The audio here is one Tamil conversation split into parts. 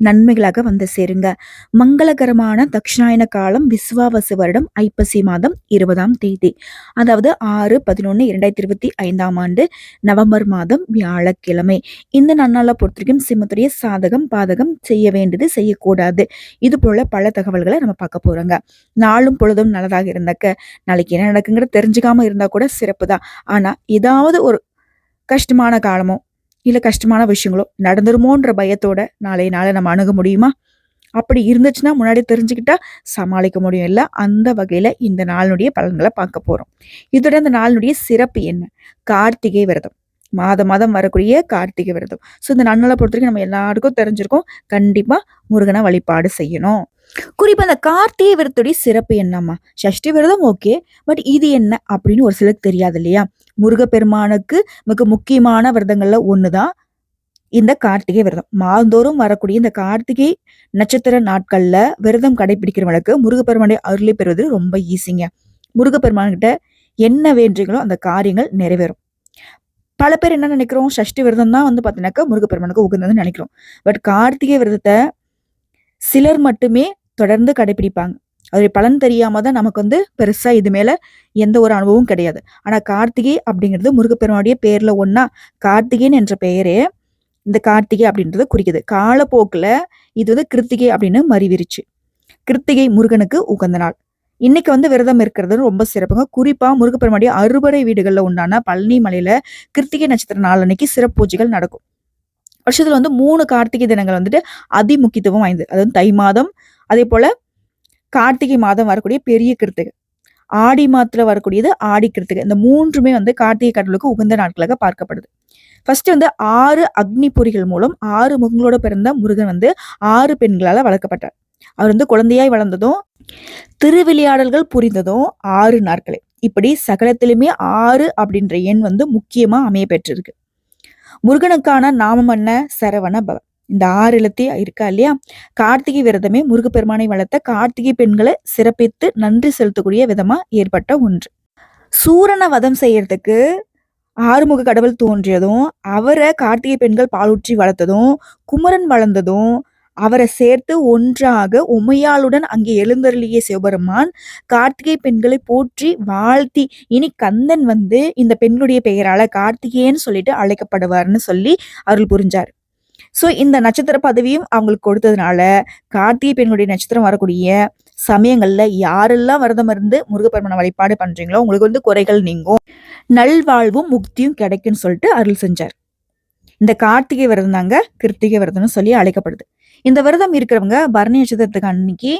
நன்மைகளாக வந்து சேருங்க. மங்களகரமான தட்சிணாயன காலம் விஸ்வாவசு வருடம் ஐப்பசி மாதம் இருபதாம் தேதி. அதாவது ஆறு பதினொன்று இரண்டாயிரத்தி இருபத்தி ஐந்தாம் ஆண்டு நவம்பர் மாதம் வியாழக்கிழமை. இந்த நன்னாளை பொறுத்த வரைக்கும் சிம்மத்துடைய சாதகம் பாதகம் செய்ய வேண்டியது செய்யக்கூடாது. இது போல பல தகவல்களை நம்ம பார்க்க போறோங்க. நாளும் பொழுதும் நல்லதாக இருந்தாக்க. நாளைக்கு என்ன நடக்குங்கிறது தெரிஞ்சுக்காம இருந்தா கூட சிறப்பு தான் ஆனா ஏதாவது ஒரு கஷ்டமான காலமோ இல்லை கஷ்டமான விஷயங்களோ நடந்துருமோன்ற பயத்தோட நாளைய நாளை நம்ம அணுக முடியுமா? அப்படி இருந்துச்சுன்னா முன்னாடி தெரிஞ்சுக்கிட்டா சமாளிக்க முடியும். இல்லை அந்த வகையில் இந்த நாளினுடைய பலன்களை பார்க்க போகிறோம் இதோட அந்த நாளினுடைய சிறப்பு என்ன? கார்த்திகை விரதம். மாத மாதம் வரக்கூடிய கார்த்திகை விரதம். ஸோ இந்த நன்னாளை பொறுத்த வரைக்கும் நம்ம எல்லாருக்கும் தெரிஞ்சிருக்கோம். கண்டிப்பாக முருகனை வழிபாடு செய்யணும். குறிப்பாக அந்த கார்த்திகை விரதத்துடைய சிறப்பு என்னம்மா? சஷ்டி விரதம் ஓகே பட் இது என்ன அப்படின்னு ஒரு சிலருக்கு தெரியாது இல்லையா? முருகப்பெருமானுக்கு மிக முக்கியமான விரதங்கள்ல ஒண்ணுதான் இந்த கார்த்திகை விரதம். மாதந்தோறும் வரக்கூடிய இந்த கார்த்திகை நட்சத்திர நாட்கள்ல விரதம் கடைபிடிக்கிறவனுக்கு முருகப்பெருமானுடைய அருளை பெறுவது ரொம்ப ஈஸிங்க முருகப்பெருமான்கிட்ட என்ன வேண்டுங்களோ அந்த காரியங்கள் நிறைவேறும். பல பேர் என்ன நினைக்கிறோம்? சஷ்டி விரதம் தான் வந்து பார்த்தீங்கன்னாக்கா முருகப்பெருமானுக்கு உகந்ததுன்னு நினைக்கிறோம். பட் கார்த்திகை விரதத்தை சிலர் மட்டுமே தொடர்ந்து கடைபிடிப்பாங்க. அதோடைய பலன் தெரியாம தான் நமக்கு வந்து பெருசா இது மேல எந்த ஒரு அனுபவமும் கிடையாது. ஆனா கார்த்திகை அப்படிங்கிறது முருகப்பெருமானுடைய பேர்ல ஒன்னா கார்த்திகேயன் என்ற பெயரே இந்த கார்த்திகை அப்படின்றத குறிக்குது. காலப்போக்கில் இது வந்து கிருத்திகை அப்படின்னு மறிவிருச்சு. கிருத்திகை முருகனுக்கு உகந்த நாள். இன்னைக்கு வந்து விரதம் இருக்கிறது ரொம்ப சிறப்புங்க. குறிப்பா முருகப்பெருமானுடைய அறுபடை வீடுகளில் உண்டான பழனி மலையில கிருத்திகை நட்சத்திர நாள் அன்னைக்கு சிறப்பு பூஜைகள் நடக்கும். வருஷத்துல வந்து மூணு கார்த்திகை தினங்கள் வந்துட்டு அதி முக்கியத்துவம் வாய்ந்தது. அதாவது தை மாதம் அதே போல கார்த்திகை மாதம் வரக்கூடிய பெரிய கிருத்துக்கு ஆடி மாதத்துல வரக்கூடியது ஆடி கிருத்திகை. இந்த மூன்றுமே வந்து கார்த்திகை கடவுளுக்கு உகந்த நாட்களாக பார்க்கப்படுது. ஃபர்ஸ்ட் வந்து ஆறு அக்னி பொறிகள் மூலம் ஆறு முகங்களோட பிறந்த முருகன் வந்து ஆறு பெண்களால வளர்க்கப்பட்டார். அவர் வந்து குழந்தையாய் வளர்ந்ததும் திருவிளையாடல்கள் புரிந்ததும் ஆறு நாட்களே. இப்படி சகலத்திலுமே ஆறு அப்படின்ற எண் வந்து முக்கியமா அமைய பெற்றிருக்கு முருகனுக்கான நாமம் என்ன? சரவண பவன் இந்த ஆறு எழுத்தே இருக்கா இல்லையா? கார்த்திகை விரதமே முருகப்பெருமானை வளர்த்த கார்த்திகை பெண்களை சிறப்பித்து நன்றி செலுத்தக்கூடிய விதமா ஏற்பட்ட ஒன்று. சூரனை வதம் செய்யறதுக்கு ஆறுமுக கடவுள் தோன்றியதும் அவரை கார்த்திகை பெண்கள் பாலூற்றி வளர்த்ததும் குமரன் வளர்ந்ததும் அவரை சேர்த்து ஒன்றாக உமையாளுடன் அங்கே எழுந்தருளிய சிவபெருமான் கார்த்திகை பெண்களை போற்றி வாழ்த்தி இனி கந்தன் வந்து இந்த பெண்களுடைய பெயரால கார்த்திகேயன்னு சொல்லிட்டு அழைக்கப்படுவார்னு சொல்லி அருள் புரிஞ்சார். ஸோ இந்த நட்சத்திர பதவியும் அவங்களுக்கு கொடுத்ததுனால கார்த்திகை பெண்களுடைய நட்சத்திரம் வரக்கூடிய சமயங்களில் யாரெல்லாம் விரதம் இருந்து முருகப்பெருமனை வழிபாடு பண்ணுறீங்களோ உங்களுக்கு வந்து குறைகள் நீங்கும். நல்வாழ்வும் முக்தியும் கிடைக்கும்னு சொல்லிட்டு அருள் செஞ்சார். இந்த கார்த்திகை விரதம் தாங்க கிருத்திகை விரதம்னு சொல்லி அழைக்கப்படுது. இந்த விரதம் இருக்கிறவங்க பரணி நட்சத்திரத்துக்கு அன்னைக்கு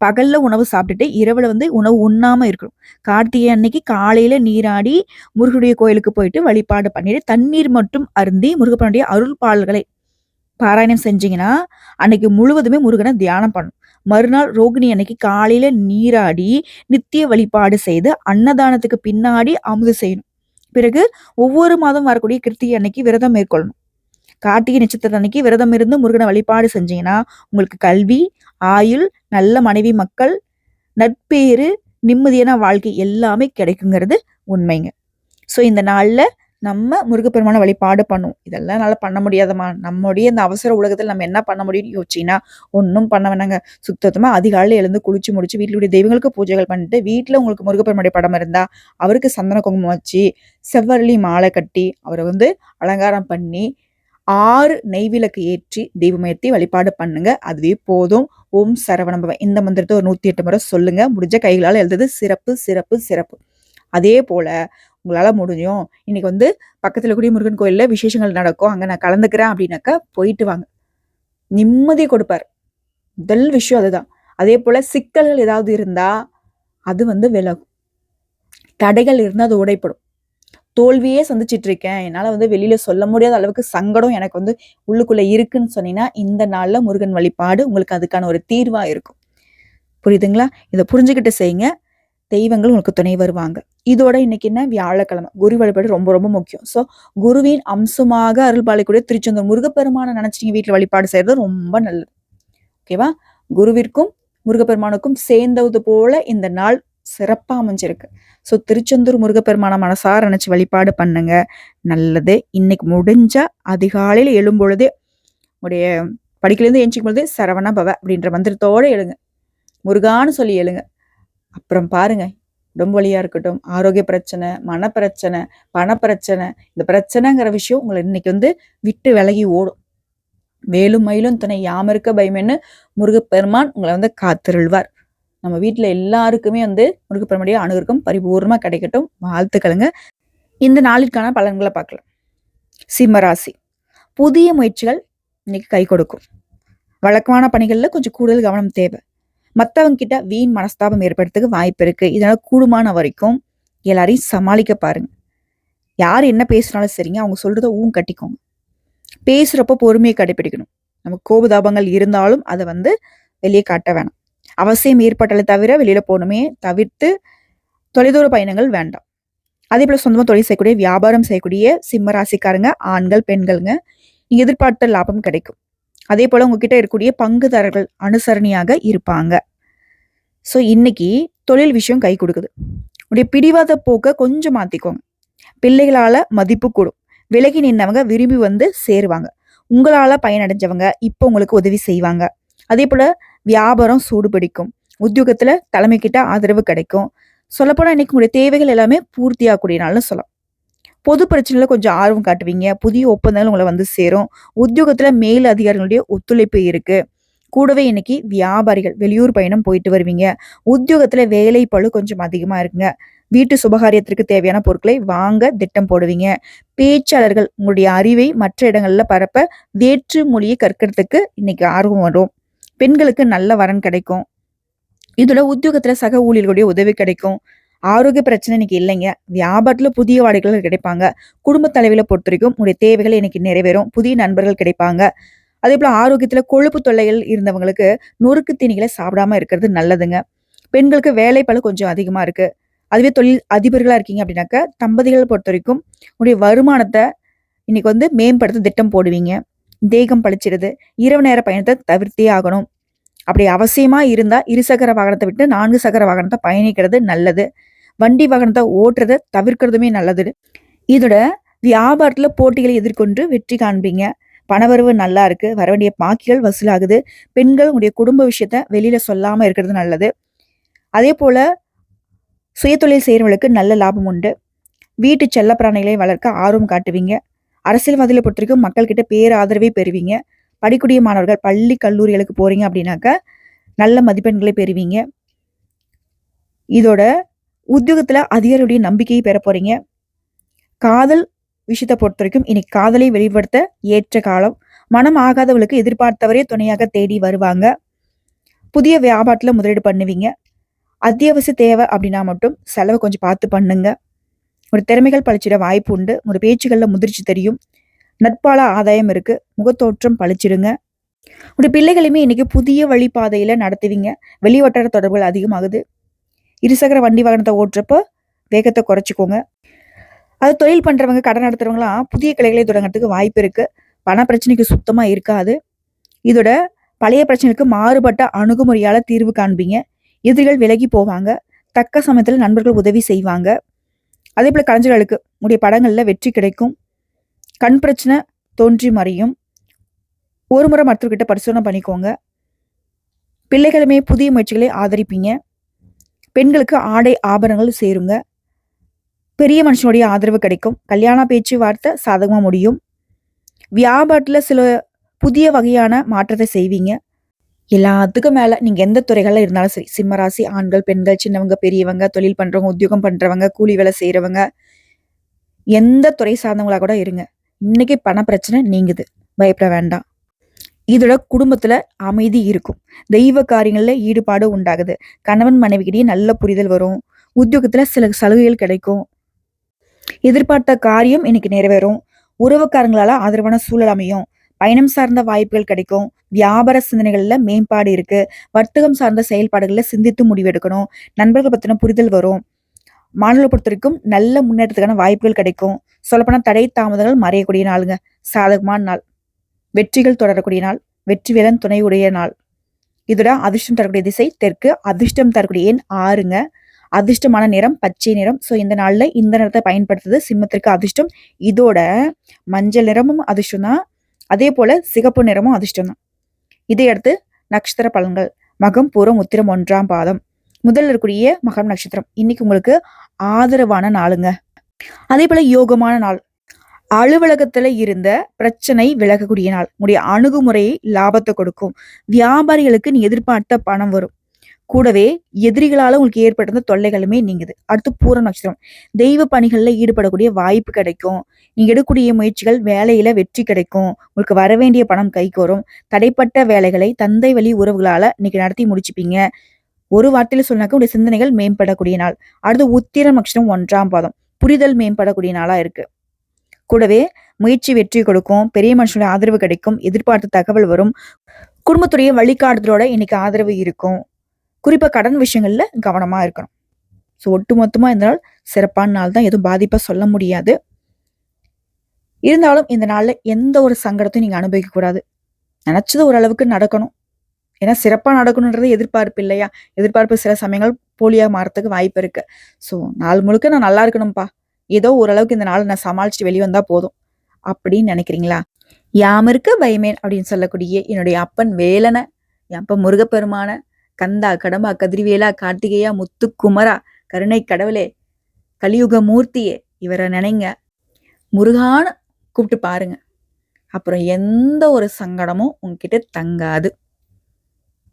பகல்ல உணவு சாப்பிட்டுட்டு இரவுல வந்து உணவு உண்ணாம இருக்கணும். கார்த்திகை அன்னைக்கு காலையில நீராடி முருகனுடைய கோயிலுக்கு போயிட்டு வழிபாடு பண்ணிட்டு தண்ணீர் மட்டும் அருந்தி முருகப்பனுடைய அருள் பால்களை பாராயணம் செஞ்சீங்கன்னா அன்னைக்கு முழுவதுமே முருகனை தியானம் பண்ணும். மறுநாள் ரோகிணி அன்னைக்கு காலையில நீராடி நித்திய வழிபாடு செய்து அன்னதானத்துக்கு பின்னாடி அமுது செய்யணும். பிறகு ஒவ்வொரு மாதம் வரக்கூடிய கிருத்திகை அன்னைக்கு விரதம் மேற்கொள்ளணும். கார்த்திகை நட்சத்திரம் அன்னைக்கு விரதம் இருந்து முருகனை வழிபாடு செஞ்சீங்கன்னா உங்களுக்கு கல்வி ஆயுள் நல்ல மனைவி மக்கள் நட்பேறு நிம்மதியான வாழ்க்கை எல்லாமே கிடைக்குங்கிறது உண்மைங்க. ஸோ இந்த நாளில் நம்ம முருகப்பெருமான வழிபாடு பண்ணுவோம் இதெல்லாம் நல்லா பண்ண முடியாதம்மா. நம்முடைய இந்த அவசர உலகத்தில் நம்ம என்ன பண்ண முடியும்னு யோசிச்சிங்கன்னா ஒன்றும் பண்ண வேணாங்க. சுத்தமாக அதிகாலையில் எழுந்து குளிச்சு முடிச்சு வீட்டிலுடைய தெய்வங்களுக்கு பூஜைகள் பண்ணிட்டு வீட்டில் உங்களுக்கு முருகப்பெருமானுடைய படம் இருந்தால் அவருக்கு சந்தன குங்குமம் வச்சு செவ்வரளி மாலை கட்டி அவரை வந்து அலங்காரம் பண்ணி ஆறு நெய்விளக்கு ஏற்றி தெய்வமயத்தை வழிபாடு பண்ணுங்க. அதுவே போதும். ஓம் சரவணபவன் இந்த மந்திரத்தை ஒரு நூற்றி எட்டு முறை சொல்லுங்க. முடிஞ்ச கைகளால் எழுதுறது சிறப்பு சிறப்பு சிறப்பு. அதே போல உங்களால் முடியும். இன்னைக்கு வந்து பக்கத்தில் கூடிய முருகன் கோயிலில் விசேஷங்கள் நடக்கும். அங்கே நான் கலந்துக்கிறேன் அப்படின்னாக்கா போயிட்டு வாங்க. நிம்மதியை கொடுப்பார். முதல் விஷயம் அதுதான். அதே போல சிக்கல்கள் ஏதாவது இருந்தால் அது வந்து விலகும். தடைகள் இருந்தால் அது உடைப்படும். தோல்வியே சந்திச்சிட்டு இருக்கேன் என்னால் வந்து வெளியில் சொல்ல முடியாத அளவுக்கு சங்கடம் எனக்கு வந்து உள்ளுக்குள்ளே இருக்குன்னு சொன்னீங்கன்னா இந்த நாளில் முருகன் வழிபாடு உங்களுக்கு அதுக்கான ஒரு தீர்வாக இருக்கும். புரியுதுங்களா? இதை புரிஞ்சுக்கிட்டு செய்யுங்க. தெய்வங்கள் உங்களுக்கு துணை வருவாங்க. இதோட இன்னைக்கு என்ன? வியாழக்கிழமை. குரு வழிபாடு ரொம்ப ரொம்ப முக்கியம். ஸோ குருவின் அம்சமாக அருள் பாலிக்கூடிய திருச்செந்தூர் முருகப்பெருமானை நினைச்சிங்க. வீட்டில் வழிபாடு செய்யறது ரொம்ப நல்லது. ஓகேவா குருவிற்கும் முருகப்பெருமானுக்கும் சேர்ந்தது போல இந்த நாள் சிறப்பாக அமைஞ்சிருக்கு. ஸோ திருச்செந்தூர் முருகப்பெருமான மனசார நினச்சி வழிபாடு பண்ணுங்க. நல்லது. இன்னைக்கு முடிஞ்சா அதிகாலையில் எழும்பொழுதே உடைய படிக்கலேருந்து எஞ்சிக்கும் பொழுது சரவண பவ அப்படின்ற மந்திரத்தோடு எழுங்க. முருகான்னு சொல்லி எழுங்க. அப்புறம் பாருங்க. உடம்பு வழியாக இருக்கட்டும் ஆரோக்கிய பிரச்சனை மனப்பிரச்சனை பணப்பிரச்சனை இந்த பிரச்சனைங்கிற விஷயம் உங்களை இன்னைக்கு வந்து விட்டு விலகி ஓடும். மேலும் மயிலும் துணை யாமருக்க பயமென்னு முருகப்பெருமான் உங்களை வந்து காத்திருள்வார். நம்ம வீட்டில் எல்லாருக்குமே வந்து முருகப்பெருமானுடைய அணுகிற்கும் பரிபூர்ணமாக கிடைக்கட்டும். வாழ்த்துக்களுங்க. இந்த நாளிற்கான பலன்களை பார்க்கலாம். சிம்மராசி. புதிய முயற்சிகள் இன்னைக்கு கை கொடுக்கும். வழக்கமான பணிகளில் கொஞ்சம் கூடுதல் கவனம் தேவை. மற்றவங்க கிட்ட வீண் மனஸ்தாபம் ஏற்படுறதுக்கு வாய்ப்பு இருக்குது இதனால் கூடுமான வரைக்கும் எல்லாரையும் சமாளிக்க பாருங்க. யார் என்ன பேசுனாலும் சரிங்க அவங்க சொல்கிறத ஊன் கட்டிக்கோங்க. பேசுகிறப்ப பொறுமையை கடைபிடிக்கணும். நம்ம கோபதாபங்கள் இருந்தாலும் அதை வந்து வெளியே காட்ட வேணாம். அவசியம் ஏற்பட்டாலே தவிர வெளியில போகணுமே தவிர்த்து தொலைதூர பயணங்கள் வேண்டாம். அதே போல சொந்தமாக தொழில் செய்யக்கூடிய வியாபாரம் செய்யக்கூடிய சிம்ம ராசிக்காரங்க ஆண்கள் பெண்களுங்க நீங்கள் எதிர்பார்த்த லாபம் கிடைக்கும். அதே போல உங்ககிட்ட இருக்கக்கூடிய பங்குதாரர்கள் அனுசரணையாக இருப்பாங்க. ஸோ இன்னைக்கு தொழில் விஷயம் கை கொடுக்குது. உடைய பிடிவாத போக்கை கொஞ்சம் மாத்திக்கோங்க. பிள்ளைகளால மதிப்பு கூடும். விலகி நின்னவங்க விரும்பி வந்து சேருவாங்க. உங்களால் பயனடைஞ்சவங்க இப்போ உங்களுக்கு உதவி செய்வாங்க. அதே போல வியாபாரம் சூடு பிடிக்கும். உத்தியோகத்தில் தலைமை கிட்ட ஆதரவு கிடைக்கும். சொல்லப்போனால் இன்னைக்கு உங்களுடைய தேவைகள் எல்லாமே பூர்த்தியாகக்கூடிய நாள்னு சொல்லலாம். பொது பிரச்சனையில் கொஞ்சம் ஆர்வம் காட்டுவீங்க. புதிய ஒப்பந்தங்கள் உங்களை வந்து சேரும். உத்தியோகத்தில் மேல் அதிகாரிகளுடைய ஒத்துழைப்பு இருக்குது கூடவே இன்னைக்கு வியாபாரிகள் வெளியூர் பயணம் போயிட்டு வருவீங்க. உத்தியோகத்தில் வேலை பழு கொஞ்சம் அதிகமாக இருக்குங்க. வீட்டு சுபகாரியத்திற்கு தேவையான பொருட்களை வாங்க திட்டம் போடுவீங்க. பேச்சாளர்கள் உங்களுடைய அறிவை மற்ற இடங்களில் பரப்ப வேற்று மொழியை கற்கிறதுக்கு இன்னைக்கு ஆர்வம் வரும். பெண்களுக்கு நல்ல வரன் கிடைக்கும். இதோட உத்தியோகத்துல சக ஊழியர்களுடைய உதவி கிடைக்கும். ஆரோக்கிய பிரச்சனை இன்னைக்கு இல்லைங்க. வியாபாரத்துல புதிய வாடகைகள் கிடைப்பாங்க. குடும்ப தலைவில பொறுத்த வரைக்கும் உங்களுடைய தேவைகள் இன்னைக்கு நிறைவேறும். புதிய நண்பர்கள் கிடைப்பாங்க. அதே போல ஆரோக்கியத்துல கொழுப்பு தொல்லைகள் இருந்தவங்களுக்கு நொறுக்கு தீனிகளை சாப்பிடாம இருக்கிறது நல்லதுங்க. பெண்களுக்கு வேலை பல கொஞ்சம் அதிகமா இருக்கு. அதுவே தொழில் அதிபர்களா இருக்கீங்க அப்படின்னாக்க தம்பதிகள் பொறுத்த வரைக்கும் உங்களுடைய வருமானத்தை இன்னைக்கு வந்து மேம்படுத்த திட்டம் போடுவீங்க. தேகம் பழிச்சிடுது. இரவு நேர பயணத்தை தவிர்த்தே ஆகணும். அப்படி அவசியமா இருந்தா இருசக்கர வாகனத்தை விட்டு நான்கு சக்கர வாகனத்தை பயணிக்கிறது நல்லது. வண்டி வாகனத்தை ஓட்டுறதை தவிர்க்கிறதுமே நல்லது. இதோட வியாபாரத்துல போட்டிகளை எதிர்கொண்டு வெற்றி காண்பீங்க. பணவரவு நல்லா இருக்கு. வர வேண்டிய பாக்கிகள் வசூலாகுது. பெண்கள் உங்களுடைய குடும்ப விஷயத்த வெளியில சொல்லாம இருக்கிறது நல்லது. அதே போல சுயதொழில் செய்யறவங்களுக்கு நல்ல லாபம் உண்டு. வீட்டு செல்ல பிராணிகளை வளர்க்க ஆர்வம் காட்டுவீங்க. அரசியல்வாதிகளை பொறுத்த வரைக்கும் மக்கள்கிட்ட பேர் ஆதரவை பெறுவீங்க. படிக்கூடிய மாணவர்கள் பள்ளி கல்லூரிகளுக்கு போறீங்க அப்படின்னாக்க நல்ல மதிப்பெண்களை பெறுவீங்க. இதோட உத்தியோகத்துல அதிகாரியுடைய நம்பிக்கையை பெற போறீங்க. காதல் விஷயத்தை பொறுத்த வரைக்கும் இன்னைக்கு காதலை வெளிப்படுத்த ஏற்ற காலம். மனம் ஆகாதவளுக்கு எதிர்பார்த்தவரே துணையாக தேடி வருவாங்க. புதிய வியாபாரத்தில் முதலீடு பண்ணுவீங்க. அத்தியாவசிய தேவை அப்படின்னா மட்டும் செலவை கொஞ்சம் பார்த்து பண்ணுங்கள் ஒரு திறமைகள் பழிச்சிட வாய்ப்பு உண்டு. ஒரு பேச்சுகளில் முதிர்ச்சி தெரியும். நட்பால ஆதாயம் இருக்கு. முகத்தோற்றம் பழிச்சிடுங்க உடைய பிள்ளைகளையுமே இன்னைக்கு புதிய வழிபாதையில நடத்துவீங்க. வெளி வட்டார தொடர்புகள் அதிகமாகுது. இருசக்கர வண்டி வாகனத்தை ஓட்டுறப்போ வேகத்தை குறைச்சிக்கோங்க. அது தொழில் பண்றவங்க கடன் நடத்துறவங்களாம் புதிய கிளைகளை தொடங்குறதுக்கு வாய்ப்பு இருக்கு. பண பிரச்சனைக்கு சுத்தமா இருக்காது. இதோட பழைய பிரச்சனைக்கு மாறுபட்ட அணுகுமுறையால தீர்வு காண்பீங்க. எதிரிகள் விலகி போவாங்க. தக்க சமயத்தில் நண்பர்கள் உதவி செய்வாங்க. அதே போல் கலைஞர்களுக்கு உடைய படங்களில் வெற்றி கிடைக்கும். கண் பிரச்சனை தோன்றி மறையும். ஒரு முறை மருத்துவர்கிட்ட பரிசோதனை பண்ணிக்கோங்க. பிள்ளைகளுமே புதிய முயற்சிகளை ஆதரிப்பீங்க. பெண்களுக்கு ஆடை ஆபரணங்கள் சேருங்க. பெரிய மனுஷனுடைய ஆதரவு கிடைக்கும். கல்யாண பேச்சுவார்த்தை சாதகமாக முடியும். வியாபாரத்தில் சில புதிய வகையான மாற்றத்தை செய்வீங்க. எல்லாத்துக்கும் மேலே நீங்கள் எந்த துறைகளில் இருந்தாலும் சரி சிம்மராசி ஆண்கள் பெண்கள் சின்னவங்க பெரியவங்க தொழில் பண்ணுறவங்க உத்தியோகம் பண்ணுறவங்க கூலி வேலை செய்கிறவங்க எந்த துறை சார்ந்தவங்களா கூட இருங்க. இன்னைக்கு பண பிரச்சனை நீங்குது. பயப்பட வேண்டாம். இதோட குடும்பத்தில் அமைதி இருக்கும். தெய்வ காரியங்களில் ஈடுபாடு உண்டாகுது. கணவன் மனைவிக்கிட்டே நல்ல புரிதல் வரும். உத்தியோகத்தில் சில சலுகைகள் கிடைக்கும். எதிர்பார்த்த காரியம் இன்னைக்கு நிறைவேறும். உறவுக்காரங்களால ஆதரவான சூழல் அமையும். பயணம் சார்ந்த வாய்ப்புகள் கிடைக்கும். வியாபார சிந்தனைகள்ல மேம்பாடு இருக்கு. வர்த்தகம் சார்ந்த செயல்பாடுகள்ல சிந்தித்து முடிவெடுக்கணும். நண்பர்கள் பத்தின புரிதல் வரும். மாநிலம் பொறுத்த வரைக்கும் நல்ல முன்னேற்றத்துக்கான வாய்ப்புகள் கிடைக்கும். சொல்லப்போனால் தடை தாமதங்கள் மறையக்கூடிய நாளுங்க. சாதகமான நாள். வெற்றிகள் தொடரக்கூடிய நாள். வெற்றி வேலன் துணை உடைய நாள். இதோட அதிர்ஷ்டம் தரக்கூடிய திசை தெற்கு. அதிர்ஷ்டம் தரக்கூடிய எண் ஆறுங்க. அதிர்ஷ்டமான நிறம் பச்சை நிறம். ஸோ இந்த நாளில் இந்த நிறத்தை பயன்படுத்துறது சிம்மத்திற்கு அதிர்ஷ்டம். இதோட மஞ்சள் நிறமும் அதிர்ஷ்டம் தான் அதே போல் சிகப்பு நிறமும் அதிர்ஷ்டம் தான் இதையடுத்து நட்சத்திர பலன்கள். மகம் பூரம் உத்திரம் ஒன்றாம் பாதம். முதல்ல இருக்கக்கூடிய மகம் நட்சத்திரம். இன்னைக்கு உங்களுக்கு ஆதரவான நாளுங்க. அதே போல யோகமான நாள். அலுவலகத்துல இருந்த பிரச்சனை விலகக்கூடிய நாள். உங்களுடைய அணுகுமுறையை லாபத்தை கொடுக்கும். வியாபாரிகளுக்கு நீ எதிர்பார்த்த பணம் வரும். கூடவே எதிரிகளால் உங்களுக்கு ஏற்பட்டிருந்த தொல்லைகளுமே நீங்குது. அடுத்து பூர நட்சத்திரம். தெய்வ பணிகளில் ஈடுபடக்கூடிய வாய்ப்பு கிடைக்கும். நீங்கள் எடுக்கக்கூடிய முயற்சிகள் வேலையில் வெற்றி கிடைக்கும். உங்களுக்கு வரவேண்டிய பணம் கைக்கு வரும். தடைப்பட்ட வேலைகளை தந்தை வழி உறவுகளால் இன்னைக்கு நடத்தி முடிச்சுப்பீங்க. ஒரு வார்த்தையில் சொன்னாக்க உடைய சிந்தனைகள் மேம்படக்கூடிய நாள். அடுத்து உத்திரம் நட்சத்திரம் ஒன்றாம் பாதம். புரிதல் மேம்படக்கூடிய நாளாக இருக்குது கூடவே முயற்சி வெற்றி கொடுக்கும். பெரிய மனுஷனுடைய ஆதரவு கிடைக்கும். எதிர்பார்த்த தகவல் வரும். குடும்பத்துடைய வழிகாட்டுதலோட இன்னைக்கு ஆதரவு இருக்கும். குறிப்பாக கடன் விஷயங்களில் கவனமாக இருக்கணும். ஸோ ஒட்டுமொத்தமாக இந்த நாள் சிறப்பான நாள் தான். எதுவும் பாதிப்பாக சொல்ல முடியாது. இருந்தாலும் இந்த நாளில் எந்த ஒரு சங்கடத்தையும் நீங்கள் அனுபவிக்கக்கூடாது நினச்சது ஓரளவுக்கு நடக்கணும். ஏன்னா சிறப்பாக நடக்கணுன்றது எதிர்பார்ப்பு இல்லையா? எதிர்பார்ப்பு சில சமயங்கள் போலியாக மாறத்துக்கு வாய்ப்பு இருக்குது ஸோ நாள் முழுக்க நான் நல்லா இருக்கணும்ப்பா ஏதோ ஓரளவுக்கு இந்த நாளை நான் சமாளிச்சுட்டு வெளியே வந்தால் போதும். அப்படின்னு நினைக்கிறீங்களா? யாமிருக்க பயமேன் அப்படின்னு சொல்லக்கூடிய என்னுடைய அப்பன் வேலனை என் அப்பன் முருகப்பெருமான கந்தா கடம்பா கதிர்வேலா கார்த்திகேயா முத்துக்குமரா கருணை கடவுளே கலியுக மூர்த்தியே இவரை நினைங்க. முருகான கூப்பிட்டு பாருங்க. அப்புறம் எந்த ஒரு சங்கடமும் உங்ககிட்ட தங்காது.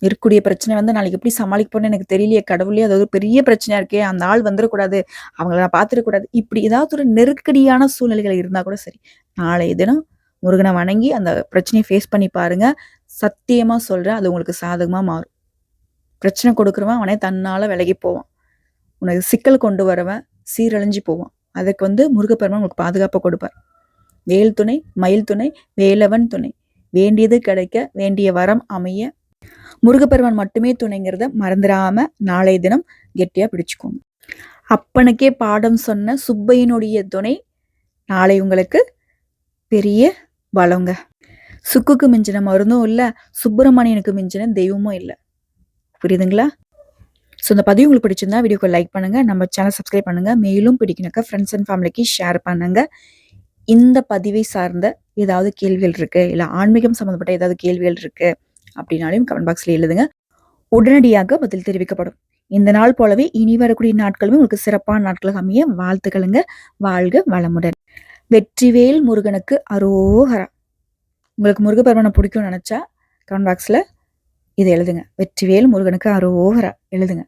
இருக்கக்கூடிய பிரச்சனை வந்து நாளைக்கு எப்படி சமாளிக்க எனக்கு தெரியலையே கடவுளே அது ஒரு பெரிய பிரச்சனையா இருக்கே அந்த ஆள் வந்துடக்கூடாது அவங்கள நான் பார்த்துடக்கூடாது. இப்படி ஏதாவது ஒரு நெருக்கடியான சூழ்நிலைகள் இருந்தா கூட சரி. நாளைய தினம் முருகனை வணங்கி அந்த பிரச்சனையை ஃபேஸ் பண்ணி பாருங்க. சத்தியமா சொல்றேன் அது உங்களுக்கு சாதகமா மாறும். பிரச்சனை கொடுக்குறவன் அவனே தன்னால் விலகி போவான். உனக்கு சிக்கல் கொண்டு வரவன் சீரழிஞ்சு போவான். அதுக்கு வந்து முருகப்பெருமான் உங்களுக்கு பாதுகாப்பை கொடுப்பார். வேல் துணை மயில் துணை வேலவன் துணை. வேண்டியது கிடைக்க வேண்டிய வரம் அமைய முருகப்பெருமான் மட்டுமே துணைங்கிறத மறந்துடாம நாளைய தினம் கெட்டியாக பிடிச்சுக்கோங்க. அப்பனுக்கே பாடம் சொன்ன சுப்பையனுடைய துணை நாளை உங்களுக்கு பெரிய பலங்க சுக்குக்கு மிஞ்சின மருந்தும் இல்லை சுப்பிரமணியனுக்கு மிஞ்சின தெய்வமும் இல்லை. புரியுதுங்களா? ஸோ இந்த பதிவு உங்களுக்கு பிடிச்சிருந்தா வீடியோக்கு லைக் பண்ணுங்கள் நம்ம சேனல் சப்ஸ்கிரைப் பண்ணுங்கள் மேலும் பிடிக்கணுக்கா ஃப்ரெண்ட்ஸ் அண்ட் ஃபேமிலிக்கு ஷேர் பண்ணுங்கள் இந்த பதிவை சார்ந்த ஏதாவது கேள்விகள் இருக்குது இல்லை ஆன்மீகம் சம்மந்தப்பட்ட ஏதாவது கேள்விகள் இருக்குது அப்படின்னாலும் கமெண்ட் பாக்ஸில் எழுதுங்க. உடனடியாக பதில் தெரிவிக்கப்படும். இந்த நாள் போலவே இனி வரக்கூடிய நாட்களுமே உங்களுக்கு சிறப்பான நாட்களாக அமைய வாழ்த்துக்களுங்க. வாழ்க வளமுடன். வெற்றிவேல் முருகனுக்கு அரோகரா உங்களுக்கு முருகப்பெருமனை பிடிக்கும்னு நினச்சா கமெண்ட் பாக்ஸில் இதை எழுதுங்க. வெற்றிவேல் முருகனுக்கு அரோகரா எழுதுங்க.